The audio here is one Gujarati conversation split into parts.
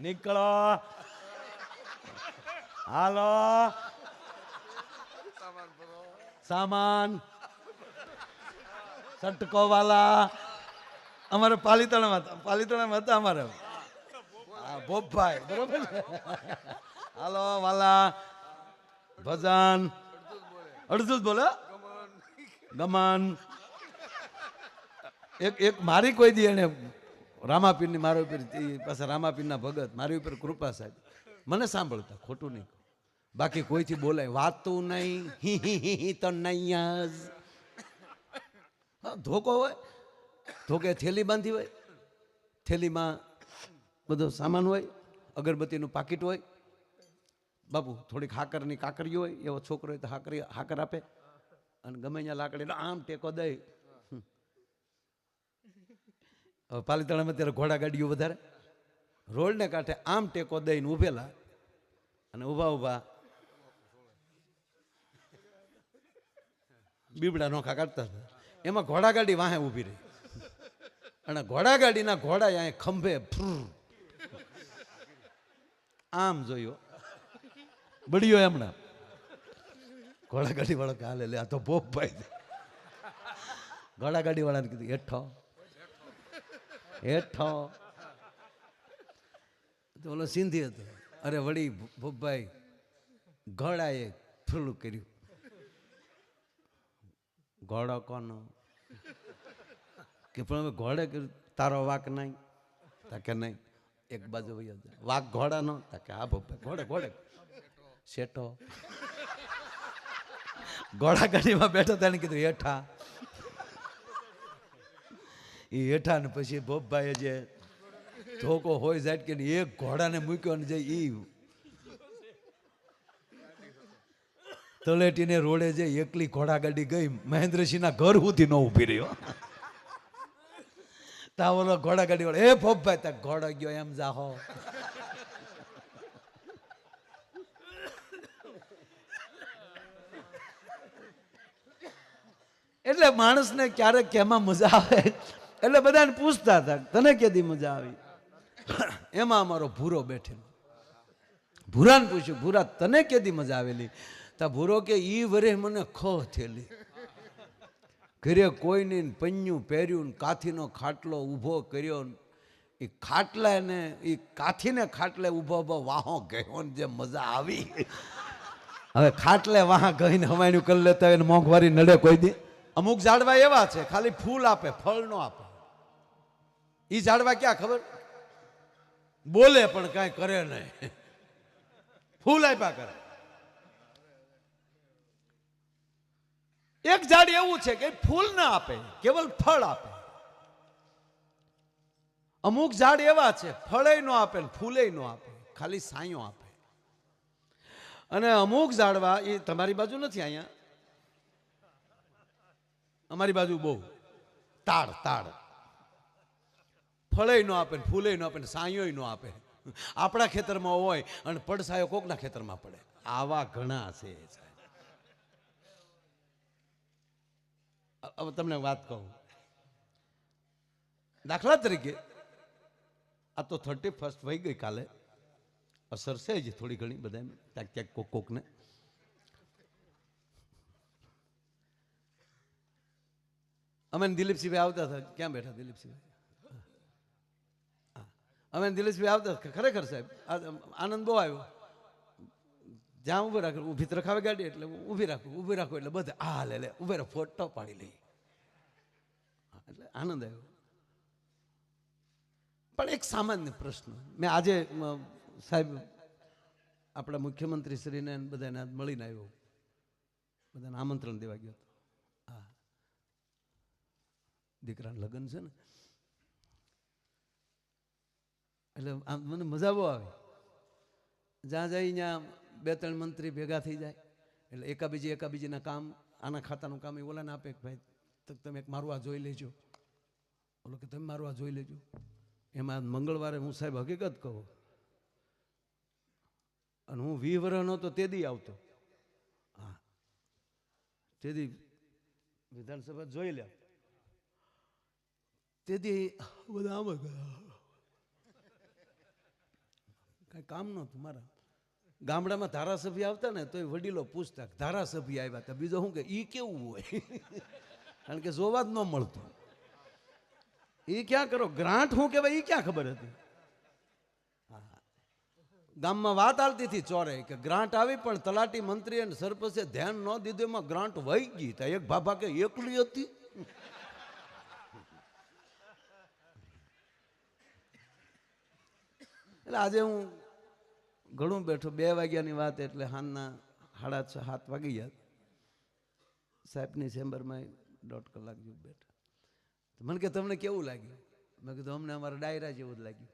નીકળો. હાલો. સામાન. સટકો વાલા અમારે પાલીતાણામાં હતા. પાલીતાણામાં હતા અમારે. ભોપભાઈ. બરોબર હાલો, વાલા. ભજન. અડધું જ બોલે. ગમન. એક એક મારી કોઈ દી એને રામાપીરની મારા ઉપર પાસે રામાપીરના ભગત, મારી ઉપર કૃપા સાહેબ. મને સાંભળતા ખોટું નહીં બાકી કોઈથી બોલાય? વાતું નહીં, હી તો નહીં ધોકો હોય? ધોકે થેલી બાંધી હોય? થેલીમાં બધો સામાન હોય? અગરબત્તીનું પાકીટ હોય? બાપુ, થોડીક હાકરની કાકરી હોય? એવો છોકરો હોય તો હાકરી, હાકર આપે. અને ગમે ત્યાં લાકડી આમ ટેકો દઈ. હવે પાલીતાણામાં ત્યારે ઘોડા ગાડીઓ વધારે. રોડને કાંઠે આમ ટેકો દઈને ઊભેલા અને ઊભા ઊભા બીબડા નોખા કાઢતા હતા. એમાં ઘોડા ગાડી વાહે ઊભી રહી. અને ઘોડા ગાડીના ઘોડા અહીંયા ખંભે. આમ જોયો. બળ્યો એમના ઘોડા ગાડી વાળો કાલે લે, આ તો બોપભાઈ ભાઈ ઘોડા ગાડી વાળાને કીધું, હેઠો. હેઠો. તો ઓલો સિંધી હતો. અરે વળી ભૂપભાઈ ઘોડાએ થોડું કર્યું. ઘોડો કોનો? કે પણ ઘોડે કર્યું. તારો વાક નહીં. તાકે નહીં. એક બાજુ વાક ઘોડાનો તાકે હા ભૂપભાઈ, ઘોડે ઘોડે. શેઠો. ઘોડા ગાડીમાં બેઠો તેને કીધું, હેઠા. એ હેઠા ને પછી ભોપભાઈએ જે ધોકો હોય જાય કે એક ઘોડાને મૂક્યો ને જે ઈ તળેટીને રોડે જે એકલી ઘોડા ગાડી ગઈ, મહેન્દ્રસિંહના ઘર સુધી ન ઊભી રહ્યો તા ઓલો ઘોડા ગાડી વાળો, એ ભોપભાઈ તા ઘોડો ગયો, એમ જાહો એટલે માણસને ક્યારેક કેમાં મજા આવે. એટલે બધાને પૂછતા હતા તને કેદી મજા આવી? એમાં અમારો ભૂરો બેઠેલો. ભૂરાને પૂછ્યું, ભૂરા, તને કેદી મજા આવેલી? તો ભૂરો કે, ઈ વરે મને ખો થયેલી ઘરે કોઈની પન્યું પહેર્યું ને કાથીનો ખાટલો ઊભો કર્યો એ ખાટલા ને એ કાથીને ખાટલે ઊભો ઊભો વાહો ગયો ને જે મજા આવી. હવે ખાટલે વાહ ગઈને હવાયનું કરી લેતા મોંઘવારી નડે કોઈ દી. અમુક ઝાડવા એવા છે, ખાલી ફૂલ આપે, ફળ નો આપે. ઈ ઝાડવા ક્યાં ખબર? બોલે પણ કાંઈ કરે નહીં. ફૂલ આપ્યા કરે. એક ઝાડ એવું છે કે ફૂલ ના આપે, કેવલ ફળ આપે. અમુક ઝાડ એવા છે, ફળે નો આપે ફૂલે નો આપે, ખાલી સાયો આપે. અને અમુક ઝાડવા એ તમારી બાજુ નથી અહીંયા? અમારી બાજુ બહુ. તાડ તાડ. ફળે ન આપે ને ફૂલે ન આપે ને સાયો નો આપે. આપણા ખેતરમાં હોય અને પડસાયો કોકના ખેતરમાં પડે. આવા ઘણા છે. હવે તમને વાત કહું. દાખલા તરીકે, આ તો થર્ટી ફર્સ્ટ વહી ગઈ કાલે. અસર છે જ થોડી ઘણી બધા ક્યાંક ક્યાંક કોક કોકને. અમે ને દિલીપસિંહભાઈ આવતા હતા. ક્યાં બેઠા દિલીપસિંહભાઈ? હા. અમે ને આવતા ખરેખર સાહેબ આનંદ બહુ આવ્યો. જ્યાં ઊભી રાખે, ઊભી રખાવે ગાડી એટલે ઊભી રાખું ઊભી રાખું એટલે બધા, આ લે લે, ઊભે રહો, ફોટો પાડી લઈ એટલે આનંદ આવ્યો. પણ એક સામાન્ય પ્રશ્ન. મેં આજે સાહેબ, આપણા મુખ્યમંત્રી શ્રીને બધાને મળીને આવ્યો. બધાને આમંત્રણ દેવા ગયો હતો. હા. દીકરાના લગ્ન છે ને? એટલે આમ મને મજા બહુ આવે. જ્યાં જાય ત્યાં બે ત્રણ મંત્રી ભેગા થઈ જાય. એટલે એકાબીજી એકાબીજીના કામ, આના ખાતાનું કામ એ ઓલાને આપે કે ભાઈ, તો તમે એક મારું આ જોઈ લેજો. ઓલો કે તમે મારું આ જોઈ લેજો. એમાં મંગળવારે હું સાહેબ હકીકત કહું. અને હું વી હતો તો તે દી આવતો. હા. તે દી વિધાનસભા જોઈ લે તેથી બધા આમ. કાંઈ કામ નહોતું મારા. ગામડામાં ધારાસભ્ય આવતા ને તોય વડીલો પૂછતા ધારાસભ્ય આવ્યા હતા. બીજો શું કે, ઈ કેવું હોય? કારણ કે જોવા જ ન મળતું. એ ક્યાં કરો? ગ્રાન્ટ શું કહેવાય? એ ક્યાં ખબર હતી? ગામમાં વાત આવતી હતી ચોરે કે ગ્રાન્ટ આવી પણ તલાટી મંત્રી અને સરપંચે ધ્યાન ન દીધું, એમાં ગ્રાન્ટ વહી ગઈ તો. એક ભાભા કે, એકલી હતી? એટલે આજે હું ઘણું બેઠો, બે વાગ્યાની વાત એટલે હાનના સાડા છ, સાત વાગી ગયા. સાહેબની ચેમ્બરમાં દોઢ કલાક જેવું બેઠા. મને કે, તમને કેવું લાગ્યું? મેં કીધું, અમને અમારા ડાયરા જેવું જ લાગ્યું.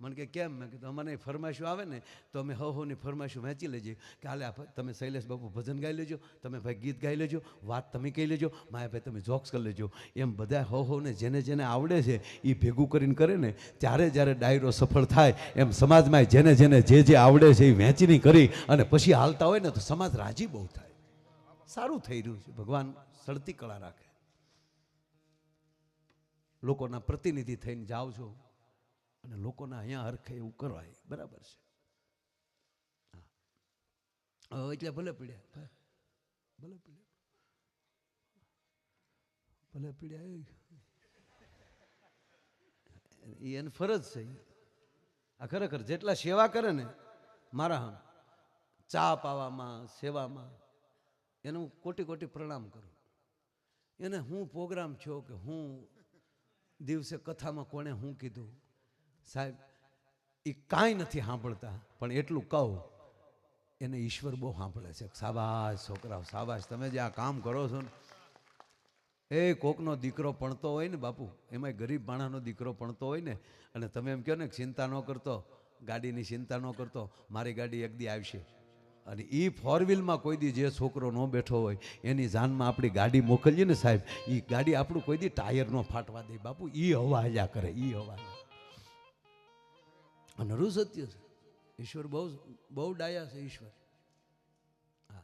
મને કે કેમ? મેં કીધું, અમારે ફરમાઈશું આવે ને, તો અમે હો હોની ફરમાઈશું વહેંચી લેજે. કે હાલે તમે શૈલેષ બાપુ ભજન ગાઈ લેજો, તમે ભાઈ ગીત ગાઈ લેજો, વાત તમે કહી લેજો, માયા ભાઈ તમે જોક્સ કરી લેજો. એમ બધા હો હોને જેને જેને આવડે છે એ ભેગું કરીને કરે ને, ત્યારે જ્યારે ડાયરો સફળ થાય, એમ સમાજમાં જેને જેને જે જે આવડે છે એ વહેંચણી કરી અને પછી હાલતા હોય ને, તો સમાજ રાજી બહુ થાય. સારું થઈ રહ્યું છે. ભગવાન સળતી કળા રાખે. લોકોના પ્રતિનિધિ થઈને જાઓ છો. અને લોકોના અહીંયા હરખે એવું કરવાય. બરાબર છે? હા. એટલે ભલે પીડ્યા. ભલે પીડ્યા. ભલે પીડ્યા એ. એની ફરજ છે. આ ખરેખર જેટલા સેવા કરે ને મારા હમ, ચા પાવામાં, સેવામાં, એને હું કોટી કોટી પ્રણામ કરું. એને હું પ્રોગ્રામ છો કે હું દિવસે કથામાં કોણે હું કીધું? સાહેબ, એ કાંઈ નથી સાંભળતા, પણ એટલું કહું, એને ઈશ્વર બહુ સાંભળે છે. સાબાશ છોકરાઓ સાબાશ તમે જે આ કામ કરો છો ને, એ કોકનો દીકરો ભણતો હોય ને બાપુ, એમાંય ગરીબ માણસનો દીકરો ભણતો હોય ને, અને તમે એમ કહો ને, ચિંતા ન કરતો, ગાડીની ચિંતા ન કરતો, મારી ગાડી એકદી આવશે. અને એ ફોર વ્હીલમાં કોઈ દી જે છોકરો ન બેઠો હોય, એની જાનમાં આપણી ગાડી મોકલીએ ને સાહેબ એ ગાડી આપણું કોઈ દી ટાયર ન ફાટવા દે. બાપુ એ હવા હાલ્યા કરે એ હવા હાલ્યા. અને નરું સત્ય છે. ઈશ્વર બહુ બહુ ડાયા છે ઈશ્વર. હા.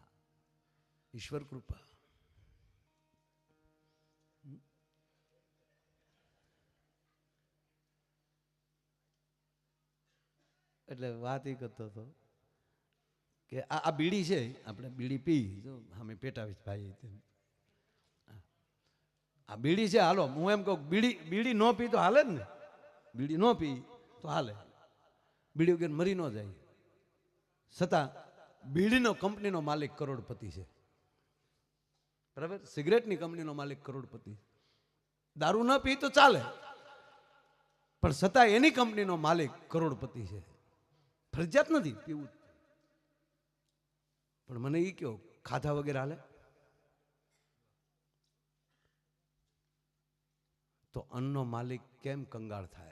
ઈશ્વર કૃપા. એટલે વાત એ કરતો હતો કે આ આ બીડી છે, આપણે બીડી પી. જો, અમે પેટાવીશ ભાઈ. આ બીડી છે, હાલો, હું એમ કહું બીડી બીડી ન પી તો હાલે જ ને? બીડી ન પી તો હાલે. બીડી વગર મરી ન જાય. છતાં બીડીનો કંપનીનો માલિક કરોડપતિ છે. બરાબર? સિગરેટની કંપનીનો માલિક કરોડપતિ. દારૂ ન પી તો ચાલે. પણ છતાં એની કંપનીનો માલિક કરોડપતિ છે. ફરજિયાત નથી પીવું. પણ મને એ કયો, ખાધા વગેરે હાલે? તો અન્નનો માલિક કેમ કંગાળ થાય?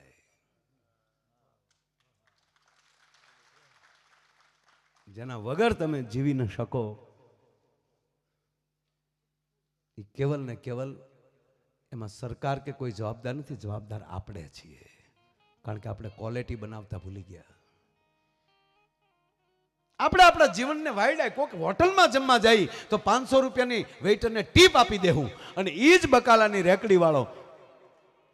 જેના વગર તમે જીવી ન શકો. એ કેવલ ને કેવલ એમાં સરકાર કે કોઈ જવાબદાર નથી, જવાબદાર આપણે છીએ. કારણ કે આપણે ક્વોલિટી બનાવતા ભૂલી ગયા. આપણે આપણા જીવનને વાયડાય કોઈક હોટલમાં જમવા જાય તો પાંચસો રૂપિયાની વેઇટરને ટીપ આપી દેવું અને એ જ બકાલાની રેકડી વાળો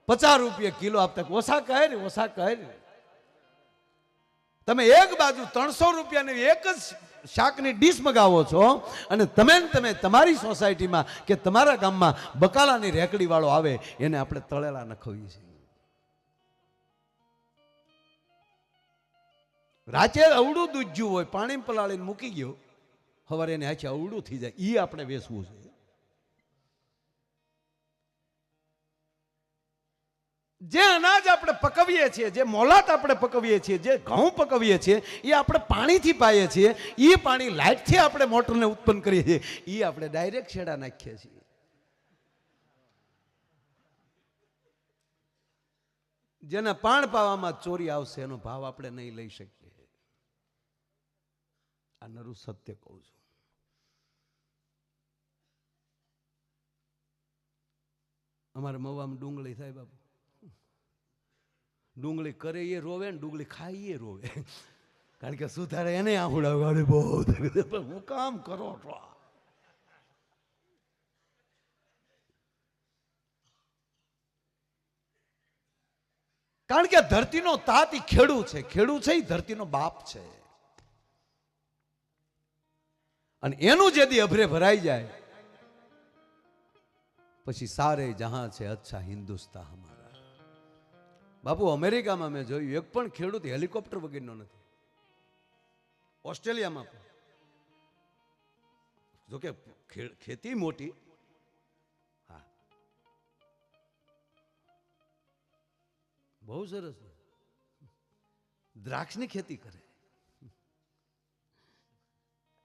પચાસ રૂપિયા કિલો આપતા. ઓછા કહે ને ઓછા કહે ને તમે એક બાજુ ત્રણસો રૂપિયાની એક જ શાકની ડીશ મગાવો છો અને તમે તમે તમારી સોસાયટીમાં કે તમારા ગામમાં બકાલાની રેકડી વાળો આવે, એને આપણે તળેલા નખવીએ છીએ. રાતે અવડું દૂધ્યું હોય, પાણી પલાળીને મૂકી ગયો, સવારે એને આખી અવડું થઈ જાય એ આપણે વેચવું છે. જે અનાજ આપણે પકવીએ છીએ, જે મોલાત આપણે પકવીએ છીએ, જે ઘઉં પકવીએ છીએ, એ આપણે પાણીથી પાઈએ છીએ, એ પાણી લાઇટથી આપણે મોટરને ઉત્પન્ન કરીએ છીએ, એ આપણે ડાયરેક્ટ છેડા નાખીએ છીએ. જેને પાણ પાવામાં ચોરી આવશે, એનો ભાવ આપણે નહીં લઈ શકીએ. આ નરું સત્ય કહું છું. અમારે મવામાં ડુંગળી થાય બાપુ. ડુંગળી કરે એ રોવે ને ડુંગળી ખાઈ એ રોવે. કારણ કે સુધારે એને ગાડી બહુ હું કામ કરો છો કારણ કે ધરતીનો તાત ઈ ખેડૂ છે. ખેડૂ છે એ ધરતીનો બાપ છે. અને એનું જે દી અભરે ભરાઈ જાય, પછી સારે જહાં છે અચ્છા હિન્દુસ્તા હમારા. બાપુ, અમેરિકામાં મેં જોયું, એક પણ ખેડૂત હેલિકોપ્ટર વગરનો નથી. ઓસ્ટ્રેલિયામાં પણ. જોકે ખેતી મોટી. હા. બહુ સરસ. દ્રાક્ષની ખેતી કરે.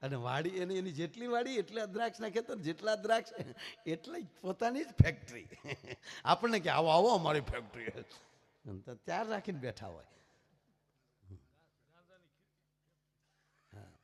અને વાડી, એની એની જેટલી વાડી, એટલા દ્રાક્ષના ખેતર, જેટલા દ્રાક્ષ, એટલા પોતાની જ ફેક્ટરી આપણને કે આવો આવો અમારી ફેક્ટરી તો ત્યાર રાખીને બેઠા હોય.